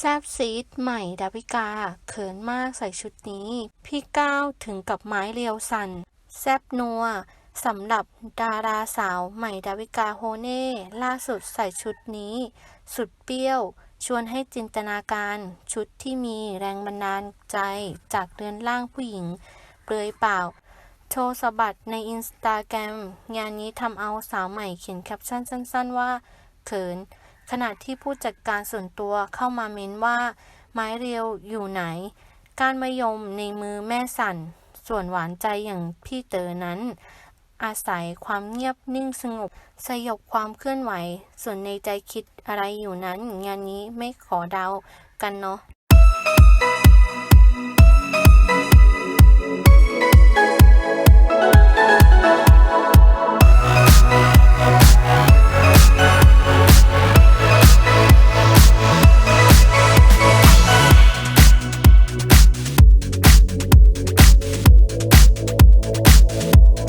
แซบซีดใหม่ดาวิกา เขินมากใส่ชุดนี้ พี่ก้าวถึงกับไม้เรียวสั่นแซบนัวสำหรับดาราสาวใหม่ดาวิกาโฮเน่ ล่าสุดใส่ชุดนี้ สุดเปรี้ยว ชวนให้จินตนาการชุดที่มีแรงบันดาลใจจากเรือนร่างผู้หญิง เปลือยเปล่า โชว์สะบัดในอินสตาแกรมงานนี้ทำเอาสาวใหม่เขียนแคปชั่นสั้น ๆ ว่า เขิน ขณะที่ผู้จัดการส่วนตัวเข้ามาเม้นว่า ไม้เรียวอยู่ไหน การมายมในมือแม่สั่น ส่วนหวานใจอย่างพี่เต๋อนั้น อาศัยความเงียบนิ่งสงบ สยบความเคลื่อนไหว ส่วนในใจคิดอะไรอยู่นั้น งานนี้ไม่ขอเดากันเนาะ